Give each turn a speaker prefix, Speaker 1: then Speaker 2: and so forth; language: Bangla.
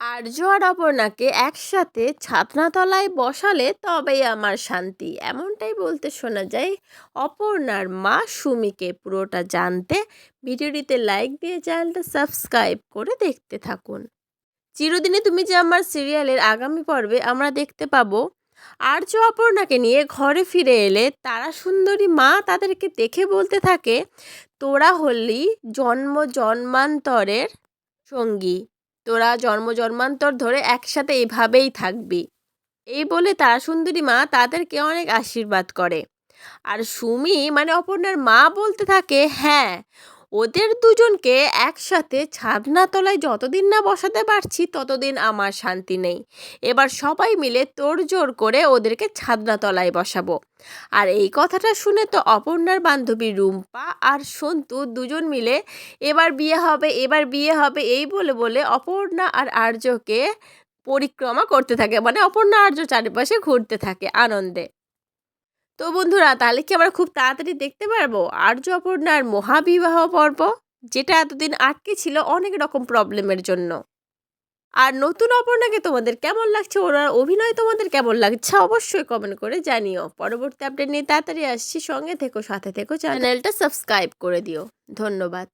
Speaker 1: আর্য আর অপর্ণাকে একসাথে ছাতনাতলায় বসালে তবেই আমার শান্তি। এমনটাই বলতে শোনা যায়, অপর্ণার মা সুমিকে পুরোটা জানতে ভিডিওটিতে লাইক দিয়ে চ্যানেলটা সাবস্ক্রাইব করে দেখতে থাকুন। চিরদিনে তুমি যে আমার সিরিয়ালের আগামী পর্বে আমরা দেখতে পাবো, আর্য অপর্ণাকে নিয়ে ঘরে ফিরে এলে তারা সুন্দরী মা তাদেরকে দেখে বলতে থাকে, তোরা হলি জন্ম জন্মান্তরের সঙ্গী। তোরা জন্ম জন্মান্তর ধরে একসাথে এভাবেই থাকবি। এই বলে তারা সুন্দরী মা তাদেরকে অনেক আশীর্বাদ করে। আর সুমি মানে অপর্ণার মা বলতে থাকে হ্যাঁ ওদের দুজনকে একসাথে ছাদনা তলায় যতদিন না বসাতে পারছি, ততদিন আমার শান্তি নেই। এবার সবাই মিলে তোড়জোড় করে ওদেরকে ছাদনা তলায় বসাবো। আর এই কথাটা শুনে তো অপর্ণার বান্ধবী রুম্পা আর সন্তু দুজন মিলে, এবার বিয়ে হবে, এবার বিয়ে হবে এই বলে বলে অপর্ণা আর আর্যকে পরিক্রমা করতে থাকে। মানে অপর্ণা আর্য চারিপাশে ঘুরতে থাকে আনন্দে। তো বন্ধুরা, তাহলে কি আমরা খুব তাড়াতাড়ি দেখতে পারব? আর্য অপর্ণার মহাবিবাহ পর্ব, যেটা এতদিন আটকে ছিল অনেক রকম প্রবলেমের জন্য। আর নতুন অপর্ণাকে তোমাদের কেমন লাগছে? ওনার অভিনয় তোমাদের কেমন লাগছে? অবশ্যই কমেন্ট করে জানিও। পরবর্তী আপডেট নিয়ে তাড়াতাড়ি আসছি। সঙ্গে থেকো, সাথে থেকো চ্যানেলটা সাবস্ক্রাইব করে দিও। ধন্যবাদ।